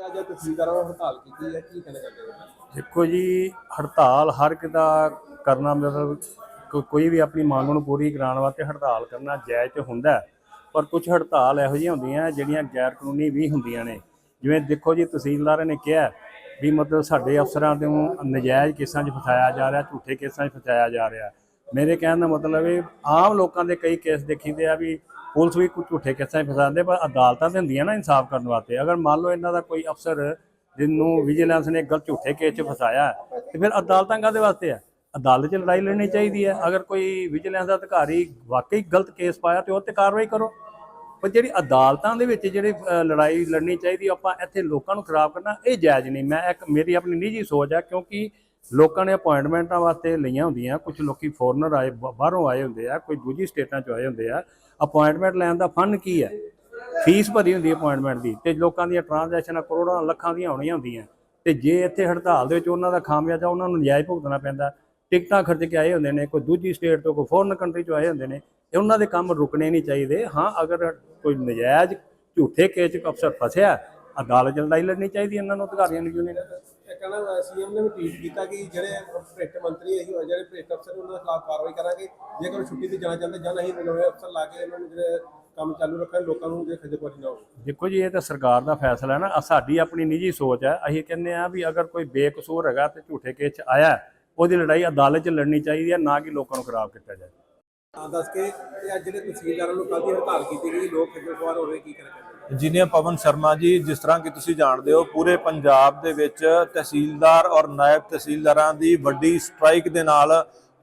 ਅੱਜ ਤਹਿਸੀਲਦਾਰਾਂ ਨੇ ਹੜਤਾਲ ਕੀਤੀ ਹੈ, ਕੀ ਕਹਿਣਾ ਚਾਹੁੰਦੇ ਹੋ? ਦੇਖੋ ਜੀ, ਹੜਤਾਲ ਹਰ ਇੱਕ ਦਾ ਕਰਨਾ ਮਤਲਬ ਕੋ- ਕੋਈ ਵੀ ਆਪਣੀ ਮੰਗ ਨੂੰ ਪੂਰੀ ਕਰਾਉਣ ਵਾਸਤੇ ਹੜਤਾਲ ਕਰਨਾ ਜਾਇਜ਼ ਤੇ ਹੁੰਦਾ ਹੈ। ਪਰ ਕੁਝ ਹੜਤਾਲ ਇਹੋ ਜਿਹੀਆਂ ਹੁੰਦੀਆਂ ਜਿਹੜੀਆਂ ਗੈਰ ਕਾਨੂੰਨੀ ਵੀ ਹੁੰਦੀਆਂ ਨੇ। ਜਿਵੇਂ ਦੇਖੋ ਜੀ, ਤਹਿਸੀਲਦਾਰਾਂ ਨੇ ਕਿਹਾ ਵੀ ਮਤਲਬ ਸਾਡੇ ਅਫਸਰਾਂ ਨੂੰ ਨਜਾਇਜ਼ ਕੇਸਾਂ 'ਚ ਫਸਾਇਆ ਜਾ ਰਿਹਾ, ਝੂਠੇ ਕੇਸਾਂ 'ਚ ਫਸਾਇਆ ਜਾ ਰਿਹਾ। ਮੇਰੇ ਕਹਿਣ ਦਾ ਮਤਲਬ ਹੈ ਆਮ ਲੋਕਾਂ ਦੇ ਕਈ ਕੇਸ ਦੇਖੀਦੇ ਆ ਵੀ ਪੁਲਿਸ ਵੀ ਕੁਝ ਝੂਠੇ ਕੇਸਾਂ 'ਚ ਫਸਾਉਂਦੇ ਪਰ ਅਦਾਲਤਾਂ ਤੇ ਹੁੰਦੀਆਂ ਨਾ ਇਨਸਾਫ ਕਰਨ ਵਾਸਤੇ। ਅਗਰ ਮੰਨ ਲਓ ਇਹਨਾਂ ਦਾ ਕੋਈ ਅਫਸਰ ਜਿਹਨੂੰ ਵਿਜੀਲੈਂਸ ਨੇ ਗਲਤ ਝੂਠੇ ਕੇਸ 'ਚ ਫਸਾਇਆ ਹੈ, ਤੇ ਫਿਰ ਅਦਾਲਤਾਂ ਕਾਹਦੇ ਵਾਸਤੇ ਆ? ਅਦਾਲਤ 'ਚ ਲੜਾਈ ਲੜਨੀ ਚਾਹੀਦੀ ਹੈ। ਅਗਰ ਕੋਈ ਵਿਜੀਲੈਂਸ ਦਾ ਅਧਿਕਾਰੀ ਵਾਕਈ ਗਲਤ ਕੇਸ ਪਾਇਆ ਤੇ ਉਹ ਤੇ ਕਾਰਵਾਈ ਕਰੋ। ਪਰ ਜਿਹੜੀ ਅਦਾਲਤਾਂ ਦੇ ਵਿੱਚ ਜਿਹੜੀ ਲੜਾਈ ਲੜਨੀ ਚਾਹੀਦੀ ਆਪਾਂ ਇੱਥੇ ਲੋਕਾਂ ਨੂੰ ਖਰਾਬ ਕਰਨਾ ਇਹ ਜਾਇਜ਼ ਨਹੀਂ। ਮੈਂ ਇੱਕ ਮੇਰੀ ਆਪਣੀ ਨਿੱਜੀ ਸੋਚ ਹੈ ਕਿਉਂਕਿ ਲੋਕਾਂ ਨੇ ਅਪਾਇੰਟਮੈਂਟਾਂ ਵਾਸਤੇ ਲਈਆਂ ਹੁੰਦੀਆਂ ਕੁਝ ਲੋਕੀ ਫੋਰਨਰ ਆਏ ਬਾਹਰੋਂ ਆਏ ਹੁੰਦੇ ਆ, ਕੋਈ ਦੂਜੀ ਸਟੇਟਾਂ ਚੋਂ ਆਏ ਹੁੰਦੇ ਆ। ਅਪਾਇੰਟਮੈਂਟ ਲੈਣ ਦਾ ਫਨ ਕੀ ਹੈ ਫੀਸ ਭਰੀ ਹੁੰਦੀ ਹੈ ਅਪਾਇੰਟਮੈਂਟ ਦੀ ਤੇ ਲੋਕਾਂ ਦੀਆਂ ਟ੍ਰਾਂਜੈਕਸ਼ਨਾਂ ਕਰੋੜਾਂ ਲੱਖਾਂ ਦੀਆਂ ਹੋਣੀਆਂ ਹੁੰਦੀਆਂ। ਤੇ ਜੇ ਇੱਥੇ ਹੜਤਾਲ ਦੇ ਵਿੱਚ ਉਹਨਾਂ ਦਾ ਖਾਮਿਆਜ਼ਾ, ਉਹਨਾਂ ਨੂੰ ਨਜਾਇਜ਼ ਭੁਗਤਣਾ ਪੈਂਦਾ, ਟਿਕਟਾਂ ਖਰਚ ਕੇ ਆਏ ਹੁੰਦੇ ਨੇ, ਕੋਈ ਦੂਜੀ ਸਟੇਟ ਤੋਂ, ਕੋਈ ਫੋਰਨ ਕੰਟਰੀ ਚੋਂ ਆਏ ਹੁੰਦੇ ਨੇ, ਤੇ ਉਹਨਾਂ ਦੇ ਕੰਮ ਰੁਕਣੇ ਨਹੀਂ ਚਾਹੀਦੇ। ਹਾਂ, ਅਗਰ ਕੋਈ ਨਜਾਇਜ਼ ਝੂਠੇ ਕੇਸ ਅਫਸਰ ਫਸਿਆ, ਅਦਾਲਤ 'ਚ ਲੜਾਈ ਲੜਨੀ ਚਾਹੀਦੀ ਇਹਨਾਂ ਨੂੰ, ਅਧਿਕਾਰੀਆਂ ਨੂੰ ਯੂਨੀਅਨ ਕਹਿੰਦਾ ਸੀਐਮ ਨੇ ਵੀ ਟਵੀਟ ਕੀਤਾ ਕਿ ਜਿਹੜੇ ਭ੍ਰਿਸ਼ਟ ਮੰਤਰੀ ਇਹੀ ਹੋਏ ਜਿਹੜੇ ਭ੍ਰਿਸ਼ਟ ਅਫਸਰ ਉਹਨਾਂ ਦੇ ਖਿਲਾਫ ਕਾਰਵਾਈ ਕਰਾਂਗੇ। ਜੇਕਰ ਛੁੱਟੀ ਤੇ ਜਾਣਾ ਚਾਹੁੰਦੇ ਜਾਂ ਨਹੀਂ ਨਵੇਂ ਅਫਸਰ ਲਾ ਕੇ ਇਹਨਾਂ ਨੂੰ ਜਿਹੜੇ ਕੰਮ ਚਾਲੂ ਰੱਖਣ ਲੋਕਾਂ ਨੂੰ ਜੇ ਖਜੇਪਰੀ ਨਾ ਹੋਵੇ ਦੇਖੋ ਜੀ ਇਹ ਤਾਂ ਸਰਕਾਰ ਦਾ ਫੈਸਲਾ ਹੈ ਨਾ। ਸਾਡੀ ਆਪਣੀ ਨਿੱਜੀ ਸੋਚ ਹੈ। ਅਸੀਂ ਕਹਿੰਦੇ ਆ ਵੀ ਅਗਰ ਕੋਈ ਬੇਕਸੂਰ ਹੈਗਾ ਤੇ ਝੂਠੇ ਕੇਸ 'ਚ ਆਇਆ ਹੈ, ਉਹਦੀ ਲੜਾਈ ਅਦਾਲਤ 'ਚ ਲੜਨੀ ਚਾਹੀਦੀ ਹੈ ਨਾ ਕਿ ਲੋਕਾਂ ਨੂੰ ਖਰਾਬ ਕੀਤਾ ਜਾਏ। ਤਾਂ ਦੱਸ ਕੇ ਅੱਜ ਜਿਹੜੇ ਤਹਿਸੀਲਦਾਰਾਂ ਨੂੰ ਕੱਲ੍ਹ ਦੀ ਹੜਤਾਲ ਕੀਤੀ ਗਈ ਲੋਕ ਖੱਜਲ ਖੁਆਰ ਹੋ ਰਹੇ ਕੀ ਕਹਿਣਾ ਹੋ? ਇੰਜੀਨੀਅਰ ਪਵਨ ਸ਼ਰਮਾ ਜੀ, ਜਿਸ ਤਰ੍ਹਾਂ ਕਿ ਤੁਸੀਂ ਜਾਣਦੇ ਹੋ, ਪੂਰੇ ਪੰਜਾਬ ਦੇ ਵਿੱਚ ਤਹਿਸੀਲਦਾਰ ਔਰ ਨਾਇਬ ਤਹਿਸੀਲਦਾਰਾਂ ਦੀ ਵੱਡੀ ਸਟ੍ਰਾਈਕ ਦੇ ਨਾਲ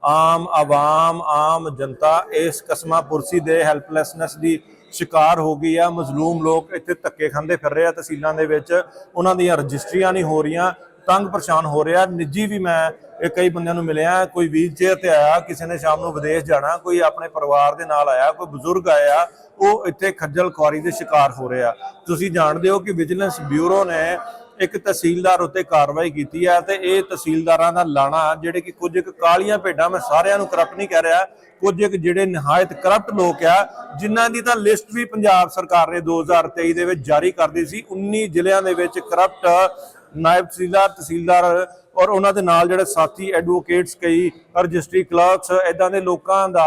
ਆਮ ਆਵਾਮ, ਆਮ ਜਨਤਾ ਇਸ ਕਸਮਾ ਪੁਰਸੀ ਦੇ ਹੈਲਪਲੈਸਨੈਸ ਦੀ ਸ਼ਿਕਾਰ ਹੋ ਗਈ ਆ। ਮਜ਼ਲੂਮ ਲੋਕ ਇੱਥੇ ਧੱਕੇ ਖਾਂਦੇ ਫਿਰ ਰਹੇ ਆ ਤਹਿਸੀਲਾਂ ਦੇ ਵਿੱਚ। ਉਹਨਾਂ ਦੀਆਂ ਰਜਿਸਟਰੀਆਂ ਨਹੀਂ ਹੋ ਰਹੀਆਂ, ਤੰਗ ਪਰੇਸ਼ਾਨ ਹੋ ਰਿਹਾ। ਨਿੱਜੀ ਵੀ ਮੈਂ ਇਹ ਕਈ ਬੰਦਿਆਂ ਨੂੰ ਮਿਲਿਆ, ਕੋਈ ਵੀਲ ਚੇਅਰ ਤੇ ਆਇਆ, ਕਿਸੇ ਨੇ ਸ਼ਾਮ ਨੂੰ ਵਿਦੇਸ਼ ਜਾਣਾ, ਕੋਈ ਆਪਣੇ ਪਰਿਵਾਰ ਦੇ ਨਾਲ ਆਇਆ, ਕੋਈ ਬਜ਼ੁਰਗ ਆਇਆ, ਉਹ ਇੱਥੇ ਖੱਜਲ ਖੁਆਰੀ ਦੇ ਸ਼ਿਕਾਰ ਹੋ ਰਿਹਾ। ਤੁਸੀਂ ਜਾਣਦੇ ਹੋ ਕਿ ਵਿਜੀਲੈਂਸ ਬਿਊਰੋ ਨੇ ਇੱਕ ਤਹਿਸੀਲਦਾਰ ਉੱਤੇ ਕਾਰਵਾਈ ਕੀਤੀ ਹੈ ਤੇ ਇਹ ਤਹਿਸੀਲਦਾਰਾਂ ਦਾ ਲਾਣਾ, ਜਿਹੜੇ ਕਿ ਕੁਝ ਇੱਕ ਕਾਲੀਆਂ ਭੇਡਾਂ, ਮੈਂ ਸਾਰਿਆਂ ਨੂੰ ਕਰਪਟ ਨਹੀਂ ਕਹਿ ਰਿਹਾ, ਕੁਝ ਇੱਕ ਜਿਹੜੇ ਨਿਹਾਇਤ ਕਰਪਟ ਲੋਕ ਆ, ਜਿਨ੍ਹਾਂ ਦੀ ਤਾਂ ਲਿਸਟ ਵੀ ਪੰਜਾਬ ਸਰਕਾਰ ਨੇ 2023 ਦੇ ਵਿੱਚ ਜਾਰੀ ਕਰ ਦਿੱਤੀ ਸੀ 19 ਜ਼ਿਲ੍ਹਿਆਂ ਦੇ ਵਿੱਚ ਕਰਪਟ ਨਾਇਬ ਤਹਿਸੀਲਦਾਰ ਤਹਿਸੀਲਦਾਰ ਔਰ ਉਹਨਾਂ ਦੇ ਨਾਲ ਜਿਹੜੇ ਸਾਥੀ ਐਡਵੋਕੇਟਸ ਕਈ ਰਜਿਸਟਰੀ ਕਲਰਕਸ ਇਦਾਂ ਦੇ ਲੋਕਾਂ ਦਾ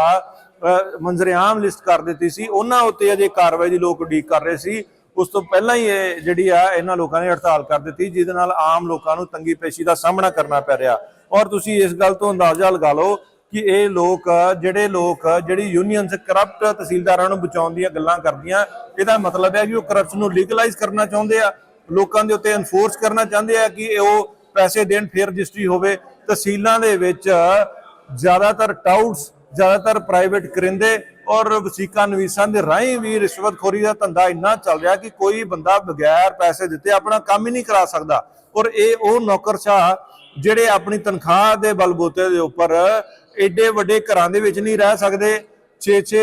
ਅਹ, ਲਿਸਟ ਕਰ ਦਿੱਤੀ ਸੀ। ਉਹਨਾਂ ਉੱਤੇ ਅਜੇ ਕਾਰਵਾਈ ਦੀ ਲੋਕ ਉਡੀਕ ਕਰ ਰਹੇ ਸੀ। ਉਸ ਤੋਂ ਪਹਿਲਾਂ ਹੀ ਇਹ ਜਿਹੜੀ ਆ ਇਹਨਾਂ ਲੋਕਾਂ ਨੇ ਹੜਤਾਲ ਕਰ ਦਿੱਤੀ ਜਿਹਦੇ ਨਾਲ ਆਮ ਲੋਕਾਂ ਨੂੰ ਤੰਗੀ ਪੇਸ਼ੀ ਦਾ ਸਾਹਮਣਾ ਕਰਨਾ ਪੈ ਰਿਹਾ। ਔਰ ਤੁਸੀਂ ਇਸ ਗੱਲ ਤੋਂ ਅੰਦਾਜ਼ਾ ਲਗਾ ਲਓ ਕਿ ਇਹ ਲੋਕ ਜਿਹੜੇ ਲੋਕ ਜਿਹੜੀ ਯੂਨੀਅਨਸ ਕਰਪਟ ਤਹਿਸੀਲਦਾਰਾਂ ਨੂੰ ਬਚਾਉਣ ਦੀਆਂ ਗੱਲਾਂ ਕਰਦੀਆਂ ਇਹਦਾ ਮਤਲਬ ਹੈ ਕਿ ਉਹ ਕਰਪਸ਼ਨ ਨੂੰ ਲੀਗਲਾਈਜ਼ ਕਰਨਾ ਚਾਹੁੰਦੇ ਆ। ਲੋਕਾਂ ਦੇ ਉੱਤੇ ਐਨਫੋਰਸ ਕਰਨਾ ਚਾਹੁੰਦੇ ਆ ਕਿ ਉਹ ਪੈਸੇ ਦੇਣ, ਫਿਰ ਰਜਿਸਟਰੀ ਹੋਵੇ, ਤਹਿਸੀਲਾਂ ਦੇ ਵਿੱਚ ਜ਼ਿਆਦਾਤਰ ਟਾਊਟਸ ਜ਼ਿਆਦਾਤਰ ਪ੍ਰਾਈਵੇਟ ਕਰਿੰਦੇ ਔਰ ਵਸੀਕਾ ਨਵੀਸਾਂ ਦੇ ਰਾਹੀਂ ਵੀ ਰਿਸ਼ਵਤਖੋਰੀ ਦਾ ਧੰਦਾ ਇੰਨਾ ਚੱਲ ਰਿਹਾ ਕਿ ਕੋਈ ਬੰਦਾ ਬਗੈਰ ਪੈਸੇ ਦਿੱਤੇ ਆਪਣਾ ਕੰਮ ਹੀ ਨਹੀਂ ਕਰਾ ਸਕਦਾ। ਔਰ ਇਹ ਉਹ ਨੌਕਰਸ਼ਾਹ ਜਿਹੜੇ ਆਪਣੀ ਤਨਖਾਹ ਦੇ ਬਲਬੂਤੇ ਦੇ ਉੱਪਰ ਏਡੇ ਵੱਡੇ ਘਰਾਂ ਦੇ ਵਿੱਚ ਨਹੀਂ ਰਹਿ ਸਕਦੇ 6-6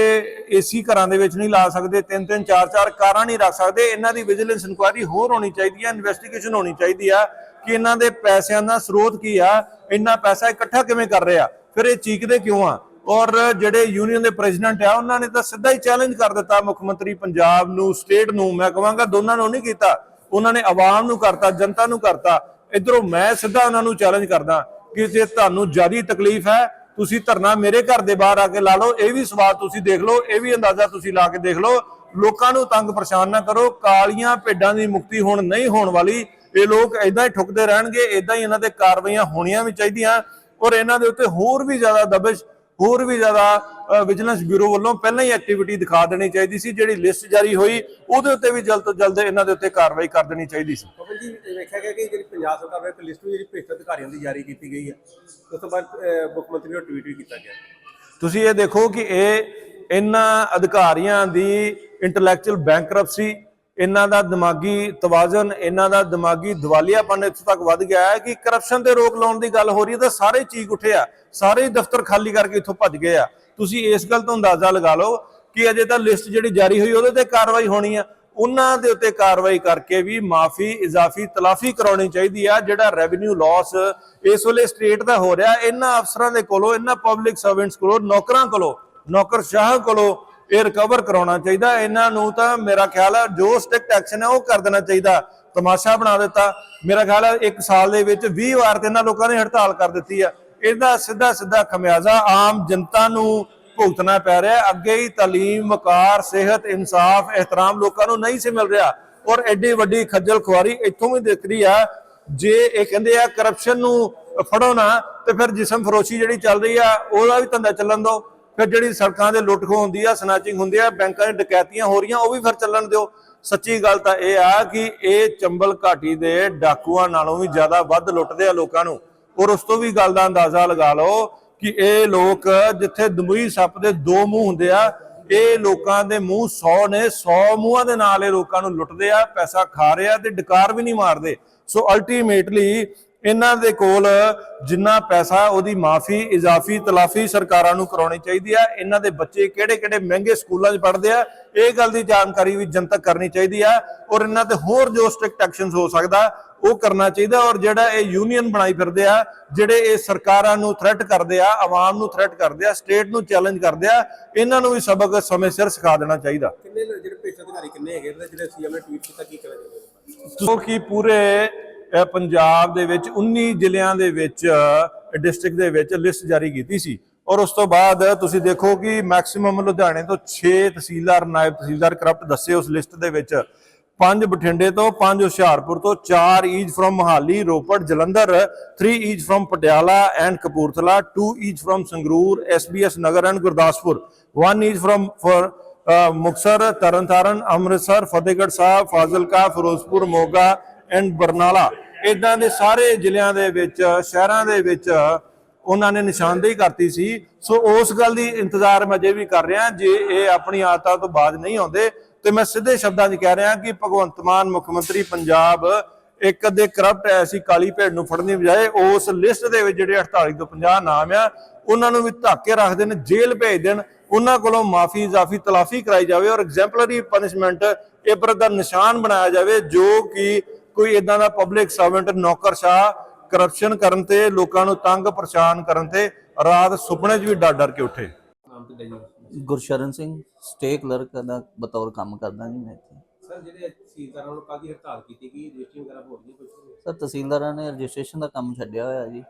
ਏਸੀ ਘਰਾਂ ਦੇ ਵਿੱਚ ਨਹੀਂ ਲਾ ਸਕਦੇ, ਤਿੰਨ ਤਿੰਨ, ਚਾਰ ਚਾਰ ਕਾਰਾਂ ਨਹੀਂ ਰੱਖ ਸਕਦੇ, ਇਹਨਾਂ ਦੀ ਵਿਜੀਲੈਂਸ ਇਨਕੁਆਇਰੀ ਹੋਰ ਹੋਣੀ ਚਾਹੀਦੀ ਹੈ ਇਨਵੈਸਟੀਗੇਸ਼ਨ ਹੋਣੀ ਚਾਹੀਦੀ ਆ ਕਿ ਇਹਨਾਂ ਦੇ ਪੈਸਿਆਂ ਦਾ ਸਰੋਤ ਕੀ ਆ, ਇੰਨਾ ਪੈਸਾ ਇਕੱਠਾ ਕਿਵੇਂ ਕਰ ਰਿਹਾ, ਫਿਰ ਇਹ ਚੀਕਦੇ ਕਿਉਂ ਆ? ਔਰ ਜਿਹੜੇ ਯੂਨੀਅਨ ਦੇ ਪ੍ਰੈਜ਼ੀਡੈਂਟ ਆ, ਉਹਨਾਂ ਨੇ ਤਾਂ ਸਿੱਧਾ ਹੀ ਚੈਲੰਜ ਕਰ ਦਿੱਤਾ ਮੁੱਖ ਮੰਤਰੀ ਪੰਜਾਬ ਨੂੰ ਸਟੇਟ ਨੂੰ, ਮੈਂ ਕਹਾਂਗਾ ਦੋਨਾਂ ਨੂੰ ਨਹੀਂ ਕੀਤਾ, ਉਹਨਾਂ ਨੇ ਆਵਾਮ ਨੂੰ ਕਰਤਾ, ਜਨਤਾ ਨੂੰ ਕਰਤਾ, ਇਧਰੋਂ ਮੈਂ ਸਿੱਧਾ ਉਹਨਾਂ ਨੂੰ ਚੈਲੰਜ ਕਰਦਾ ਕਿ ਜੇ ਤੁਹਾਨੂੰ ਜ਼ਿਆਦਾ ਤਕਲੀਫ ਹੈ ਤੁਸੀਂ ਧਰਨਾ ਮੇਰੇ ਘਰ ਦੇ ਬਾਹਰ ਆ ਕੇ ਲਾ ਲਓ, ਇਹ ਵੀ ਸਵਾਲ ਤੁਸੀਂ ਦੇਖ ਲਓ, ਇਹ ਵੀ ਅੰਦਾਜ਼ਾ ਤੁਸੀਂ ਲਾ ਕੇ ਦੇਖ ਲਓ। ਲੋਕਾਂ ਨੂੰ ਤੰਗ ਪਰੇਸ਼ਾਨ ਨਾ ਕਰੋ, ਕਾਲੀਆਂ ਭੇਡਾਂ ਦੀ ਮੁਕਤੀ ਹੁਣ ਨਹੀਂ ਹੋਣ ਵਾਲੀ। ਇਹ ਲੋਕ ਇਦਾਂ ਹੀ ਠੁਕਦੇ ਰਹਿਣਗੇ ਇਦਾਂ ਹੀ ਇਹਨਾਂ ਤੇ ਕਾਰਵਾਈਆਂ ਹੋਣੀਆਂ ਵੀ ਚਾਹੀਦੀਆਂ। ਔਰ ਇਹਨਾਂ ਦੇ ਉੱਤੇ ਹੋਰ ਵੀ ਜ਼ਿਆਦਾ ਦਬਿਸ਼, ਹੋਰ ਵੀ ਜ਼ਿਆਦਾ ਵਿਜੀਲੈਂਸ ਬਿਊਰੋ ਵੱਲੋਂ ਪਹਿਲਾਂ ਹੀ ਐਕਟੀਵਿਟੀ ਦਿਖਾ ਦੇਣੀ ਚਾਹੀਦੀ ਸੀ ਜਿਹੜੀ ਲਿਸਟ ਜਾਰੀ ਹੋਈ ਉਹਦੇ ਉੱਤੇ ਵੀ ਜਲਦ ਤੋਂ ਜਲਦ ਇਹਨਾਂ ਦੇ ਉੱਤੇ ਕਾਰਵਾਈ ਕਰ ਦੇਣੀ ਚਾਹੀਦੀ ਸੀ। ਪਵਨ ਜੀ ਵੇਖਿਆ ਗਿਆ ਕਿ ਜਿਹੜੀ ਪੰਜਾਬ ਸਰਕਾਰ ਵੱਲੋਂ ਇੱਕ ਲਿਸਟ ਵੀ ਜਿਹੜੀ ਭ੍ਰਿਸ਼ਟ ਅਧਿਕਾਰੀਆਂ ਦੀ ਜਾਰੀ ਕੀਤੀ ਗਈ ਹੈ ਉਸ ਤੋਂ ਬਾਅਦ ਮੁੱਖ ਮੰਤਰੀ ਨੂੰ ਟਵੀਟ ਵੀ ਕੀਤਾ ਗਿਆ। ਤੁਸੀਂ ਇਹ ਦੇਖੋ ਕਿ ਇਹ ਇਹਨਾਂ ਅਧਿਕਾਰੀਆਂ ਦੀ ਇੰਟੈਲੈਕਚੁਅਲ ਬੈਂਕਰਪਸੀ ਇਹਨਾਂ ਦਾ ਦਿਮਾਗੀ ਤਵਾਜ਼ਨ ਇਹਨਾਂ ਦਾ ਦਿਮਾਗੀ ਦਿਵਾਲੀਆਪਨ ਇੱਥੋਂ ਤੱਕ ਵੱਧ ਗਿਆ ਹੈ ਕਿ ਕਰਪਸ਼ਨ ਤੇ ਰੋਕ ਲਾਉਣ ਦੀ ਗੱਲ ਹੋ ਰਹੀ ਹੈ ਤਾਂ ਸਾਰੇ ਚੀਕ ਉੱਠੇ ਆ ਸਾਰੇ ਦਫ਼ਤਰ ਖਾਲੀ ਕਰਕੇ ਇੱਥੋਂ ਭੱਜ ਗਏ ਆ। ਤੁਸੀਂ ਇਸ ਗੱਲ ਤੋਂ ਅੰਦਾਜ਼ਾ ਲਗਾ ਲਓ ਕਿ ਅਜੇ ਤਾਂ ਲਿਸਟ ਜਿਹੜੀ ਜਾਰੀ ਹੋਈ ਉਹਦੇ ਤੇ ਕਾਰਵਾਈ ਹੋਣੀ ਆ। ਉਹਨਾਂ ਦੇ ਉੱਤੇ ਕਾਰਵਾਈ ਕਰਕੇ ਵੀ ਮਾਫੀ, ਇਜ਼ਾਫੀ, ਤਲਾਫੀ ਕਰਾਉਣੀ ਚਾਹੀਦੀ ਆ। ਜਿਹੜਾ ਰੈਵਨਿਊ ਲਾਸ ਇਸ ਵੇਲੇ ਸਟੇਟ ਦਾ ਹੋ ਰਿਹਾ, ਇਹਨਾਂ ਅਫਸਰਾਂ ਦੇ ਕੋਲੋਂ, ਇਹਨਾਂ ਪਬਲਿਕ ਸਰਵੈਂਟਸ ਕੋਲੋਂ, ਨੌਕਰਾਂ ਕੋਲੋਂ ਨੌਕਰਸ਼ਾਹ ਕੋਲੋਂ ਇਹ ਰਿਕਵਰ ਕਰਾਉਣਾ ਚਾਹੀਦਾ। ਇਹਨਾਂ ਨੂੰ ਤਾਂ ਮੇਰਾ ਖਿਆਲ ਹੈ ਜੋ ਸਟ੍ਰਿਕਟ ਐਕਸ਼ਨ ਹੈ ਉਹ ਕਰ ਦੇਣਾ ਚਾਹੀਦਾ। ਤਮਾਸ਼ਾ ਬਣਾ ਦਿੱਤਾ। ਮੇਰਾ ਖਿਆਲ ਹੈ ਇੱਕ ਸਾਲ ਦੇ ਵਿੱਚ 20 ਵਾਰ ਤੇ ਇਹਨਾਂ ਲੋਕਾਂ ਨੇ ਹੜਤਾਲ ਕਰ ਦਿੱਤੀ ਆ। ਇਹਦਾ ਸਿੱਧਾ ਸਿੱਧਾ ਖਮਿਆਜ਼ਾ ਆਮ ਜਨਤਾ ਨੂੰ ਭੁਗਤਣਾ ਪੈ ਰਿਹਾ ਅੱਗੇ ਹੀ ਤਾਲੀਮ, ਵਕਾਰ, ਸਿਹਤ, ਇਨਸਾਫ, ਇਹਤਰਾਮ ਲੋਕਾਂ ਨੂੰ ਨਹੀਂ ਸੀ ਮਿਲ ਰਿਹਾ। ਔਰ ਐਡੀ ਵੱਡੀ ਖੱਜਲ ਖੁਆਰੀ ਇੱਥੋਂ ਵੀ ਦਿਖ ਆ। ਜੇ ਇਹ ਕਹਿੰਦੇ ਆ ਕਰਪਸ਼ਨ ਨੂੰ ਫੜੋ ਨਾ, ਤੇ ਫਿਰ ਜਿਸਮ ਫਰੋਸ਼ੀ ਜਿਹੜੀ ਚੱਲ ਰਹੀ ਆ, ਉਹਦਾ ਵੀ ਧੰਦਾ ਚੱਲਣ ਦਿਓ। ਫਿਰ ਜਿਹੜੀ ਸੜਕਾਂ ਦੇ ਲੁੱਟ ਖੋਹ ਹੁੰਦੀ ਆ, ਸਨੈਚਿੰਗ ਹੁੰਦੀ ਆ, ਬੈਂਕਾਂ 'ਚ ਡਕੈਤੀਆਂ ਹੋ ਰਹੀਆਂ, ਉਹ ਵੀ ਫਿਰ ਚੱਲਣ ਦਿਓ। ਸੱਚੀ ਗੱਲ ਤਾਂ ਇਹ ਆ ਕਿ ਇਹ ਚੰਬਲ ਘਾਟੀ ਦੇ ਡਾਕੂਆਂ ਨਾਲੋਂ ਵੀ ਜ਼ਿਆਦਾ ਵੱਧ ਲੁੱਟਦੇ ਆ ਲੋਕਾਂ ਨੂੰ। ਔਰ ਉਸ ਤੋਂ ਵੀ ਗੱਲ ਦਾ ਅੰਦਾਜ਼ਾ ਲਗਾ ਲਓ ਕਿ ਇਹ ਲੋਕ ਜਿੱਥੇ ਦਮੂਈ ਸੱਪ ਦੇ ਦੋ ਮੂੰਹ ਹੁੰਦੇ ਆ, ਇਹ ਲੋਕਾਂ ਦੇ ਮੂੰਹ 100 ਨੇ 100 ਮੂੰਹਾਂ ਦੇ ਨਾਲ ਇਹ ਲੋਕਾਂ ਨੂੰ ਲੁੱਟਦੇ ਆ, ਪੈਸਾ ਖਾ ਰਹੇ ਆ ਤੇ ਡਕਾਰ ਵੀ ਨਹੀਂ ਮਾਰਦੇ। ਸੋ ਅਲਟੀਮੇਟਲੀ ਇਹਨਾਂ ਦੇ ਕੋਲ ਜਿੰਨਾ ਪੈਸਾ ਉਹਦੀ ਮਾਫੀ ਇਜ਼ਾਫੀ ਤਲਾਫੀ ਸਰਕਾਰਾਂ ਨੂੰ ਕਰਾਉਣੀ ਚਾਹੀਦੀ ਆ। ਇਹਨਾਂ ਦੇ ਬੱਚੇ ਕਿਹੜੇ ਕਿਹੜੇ ਮਹਿੰਗੇ ਸਕੂਲਾਂ 'ਚ ਪੜ੍ਹਦੇ ਆ ਇਹ ਗੱਲ ਦੀ ਜਾਣਕਾਰੀ ਵੀ ਜਨਤਕ ਕਰਨੀ ਚਾਹੀਦੀ ਆ ਔਰ ਇਹਨਾਂ ਤੇ ਹੋਰ ਜੋ ਸਟ੍ਰਿਕਟ ਐਕਸ਼ਨਸ ਹੋ ਸਕਦਾ ਉਹ ਕਰਨਾ ਚਾਹੀਦਾ ਔਰ ਜਿਹੜਾ ਇਹ ਯੂਨੀਅਨ ਬਣਾਈ ਫਿਰਦੇ ਆ ਜਿਹੜੇ ਇਹ ਸਰਕਾਰਾਂ ਨੂੰ ਥ੍ਰੈਟ ਕਰਦੇ ਆ ਆਵਾਮ ਨੂੰ ਥ੍ਰੈਟ ਕਰਦੇ ਆ ਸਟੇਟ ਨੂੰ ਚੈਲੰਜ ਕਰਦੇ ਆ ਇਹਨਾਂ ਨੂੰ ਵੀ ਸਬਕ ਸਮੇਂ ਸਿਰ ਸਿਖਾ ਦੇਣਾ ਚਾਹੀਦਾ। ਕਿੰਨੇ ਜਿਹੜੇ ਭ੍ਰਿਸ਼ਟ ਅਧਿਕਾਰੀ ਕਿੰਨੇ ਹੈਗੇ? ਜਿਹੜੇ ਸੀਐਮ ਨੇ ਟਵੀਟ ਕੀਤਾ ਕੀ ਹੋ ਜੋ ਕਿ ਪੂਰੇ ਪੰਜਾਬ ਦੇ ਵਿੱਚ 19 ਜ਼ਿਲ੍ਹਿਆਂ ਦੇ ਵਿੱਚ ਡਿਸਟ੍ਰਿਕਟ ਦੇ ਵਿੱਚ ਲਿਸਟ ਜਾਰੀ ਕੀਤੀ ਸੀ। ਔਰ ਉਸ ਤੋਂ ਬਾਅਦ ਤੁਸੀਂ ਦੇਖੋ ਕਿ ਮੈਕਸਿਮਮ ਲੁਧਿਆਣੇ ਤੋਂ 6 ਤਹਿਸੀਲਦਾਰ, ਨਾਇਬ ਤਹਿਸੀਲਦਾਰ ਕਰਪਟ ਦੱਸੇ ਉਸ ਲਿਸਟ ਦੇ ਵਿੱਚ। ਪੰਜ ਬਠਿੰਡੇ ਤੋਂ, ਪੰਜ ਹੁਸ਼ਿਆਰਪੁਰ ਤੋਂ, ਚਾਰ is from Mohali, Ropar, Jalandhar 3 is from Patiala and Kapurthala 2 is from Sangrur SBS Nagar and Gurdaspur 1 is from for Muktsar Tarn Taran, Amritsar, Fatehgarh Sahib, Fazilka, Firozpur, Moga and Barnala ਇਦਾਂ ਦੇ ਸਾਰੇ ਜ਼ਿਲ੍ਹਿਆਂ ਦੇ ਵਿੱਚ, ਸ਼ਹਿਰਾਂ ਦੇ ਵਿੱਚ ਉਹਨਾਂ ਨੇ ਨਿਸ਼ਾਨਦੇਹੀ ਕਰਤੀ ਸੀ। ਸੋ ਉਸ ਗੱਲ ਦੀ ਇੰਤਜ਼ਾਰ ਮੈਂ ਅਜੇ ਵੀ ਕਰ ਰਿਹਾ, ਜੇ ਇਹ ਆਪਣੀ ਆਦਤਾਂ ਤੋਂ ਬਾਜ ਨਹੀਂ ਆਉਂਦੇ, ਤੇ ਮੈਂ ਸਿੱਧੇ ਸ਼ਬਦਾਂ 'ਚ ਕਹਿ ਰਿਹਾ ਕਿ ਭਗਵੰਤ ਮਾਨ, ਮੁੱਖ ਮੰਤਰੀ ਪੰਜਾਬ, ਇੱਕ ਅੱਧੇ ਕਰਪਟ ਐਸੀ ਕਾਲੀ ਭੇਡ ਨੂੰ ਫੜਨ ਦੀ ਬਜਾਏ ਉਸ ਲਿਸਟ ਦੇ ਵਿੱਚ ਜਿਹੜੇ 48 ਤੋਂ 50 ਨਾਮ ਆ, ਉਹਨਾਂ ਨੂੰ ਵੀ ਧੱਕੇ ਰੱਖ ਦੇਣ, ਜੇਲ੍ਹ ਭੇਜ ਦੇਣ, ਉਹਨਾਂ ਕੋਲੋਂ ਮਾਫੀ, ਇਜ਼ਾਫੀ, ਤਲਾਫੀ ਕਰਾਈ ਜਾਵੇ ਔਰ ਐਗਜ਼ੈਂਪਲਰੀ ਪਨਿਸ਼ਮੈਂਟ ਇਬਰਤ ਦਾ ਨਿਸ਼ਾਨ ਬਣਾਇਆ ਜਾਵੇ ਜੋ ਕਿ ਕੋਈ ਇਦਾਂ ਦਾ ਪਬਲਿਕ ਸਰਵੈਂਟ ਨੌਕਰਸ਼ਾਹ ਕਰਪਸ਼ਨ ਕਰਨ ਤੇ ਲੋਕਾਂ ਨੂੰ ਤੰਗ ਪਰੇਸ਼ਾਨ ਕਰਨ ਤੇ ਰਾਤ ਸੁਪਨੇ 'ਚ ਵੀ ਡਰ ਡਰ ਕੇ ਉੱਠੇ। ਗੁਰਸ਼ਰਨ ਸਿੰਘ ਸਟੇ ਕਲਰਕ ਦਾ ਬਤੌਰ ਕੰਮ ਕਰਦਾ ਜੀ ਮੈਂ ਇੱਥੇ। ਸਰ ਜਿਹੜੇ ਸੀਜ਼ਨ ਨੂੰ ਕਾਦੀ ਹੜਤਾਲ ਕੀਤੀ ਗਈ ਰਜਿਸਟਰਿੰਗ ਵਗੈਰਾ ਹੋ ਰਹੀ ਹੈ ਕੁਝ ਸਰ ਤਹਿਸੀਲਦਾਰਾਂ ਨੇ ਰਜਿਸਟ੍ਰੇਸ਼ਨ ਦਾ ਕੰਮ ਛੱਡਿਆ ਹੋਇਆ ਜੀ।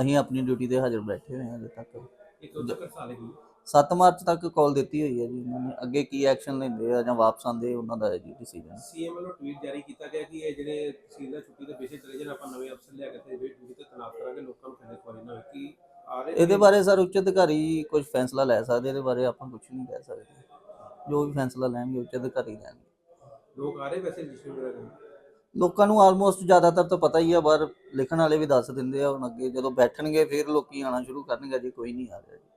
ਅਸੀਂ ਆਪਣੀ ਡਿਊਟੀ ਤੇ ਹਾਜ਼ਰ ਬੈਠੇ ਹੋਏ ਹਾਂ ਹਜੇ ਤੱਕ। ਇੱਕ ਉਦੋਂ ਹੜਤਾਲ ਹੈਗੀ 7 ਮਾਰਚ ਤੱਕ ਕਾਲ ਦਿੱਤੀ ਹੋਈ ਹੈ ਜੀ ਉਹਨਾਂ ਨੇ। ਅੱਗੇ ਕੀ ਐਕਸ਼ਨ ਲੈਂਦੇ ਆ ਜਾਂ ਵਾਪਸ ਆਉਂਦੇ ਉਹਨਾਂ ਦਾ ਹੈ ਜੀ ਡਿਸੀਜਨ ਸੀਐਮ ਵੱਲੋਂ ਟਵੀਟ ਜਾਰੀ ਕੀਤਾ ਗਿਆ ਕਿ ਇਹ ਜਿਹੜੇ ਸੀਜ਼ਨ ਛੁੱਟੀ ਦੇ ਬੇਸਿਸ ਚਲੇ ਜਾਣ ਆਪਾਂ ਨਵੇਂ ਅਫਸਰ ਲਿਆ ਕੇ ਤੇ ਵੇਟ ਡਿਊਟੀ ਤੇ ਤਨਾਤ ਕਰਾਂਗੇ ਲੋਕਾਂ ਨੂੰ ਖੜੇ ਖਵਾਰੀ ਨਾ ਹੋਵੇ। ਕਿ ਆ ਰਹੇ ਇਹਦੇ ਬਾਰੇ ਸਰ ਉੱਚ ਅਧਿਕਾਰੀ ਕੁਝ ਫੈਸਲਾ ਲੈ ਸਕਦੇ ਇਹਦੇ ਬਾਰੇ ਆਪਾਂ ਕੁਝ ਨਹੀਂ ਕਹਿ ਸਕਦੇ। ਜੋ ਵੀ ਫੈਸਲਾ ਲੈਣਗੇ ਉੱਚ ਅਧਿਕਾਰੀ ਲੈਣਗੇ। ਲੋਕ ਆ ਰਹੇ ਵੈਸੇ ਰਜਿਸਟਰਿੰਗ ਵਗੈਰਾ ਲੋਕਾਂ ਨੂੰ ਆਲਮੋਸਟ ਜ਼ਿਆਦਾਤਰ ਤਾਂ ਪਤਾ ਹੀ ਆ, ਪਰ ਲਿਖਣ ਵਾਲੇ ਵੀ ਦੱਸ ਦਿੰਦੇ ਆ ਹੁਣ ਅੱਗੇ ਜਦੋਂ ਬੈਠਣਗੇ, ਫਿਰ ਲੋਕੀ ਆਣਾ ਸ਼ੁਰੂ ਕਰਨਗੇ ਜੇ ਕੋਈ ਨਹੀਂ ਆ ਰਿਹਾ ਜੀ।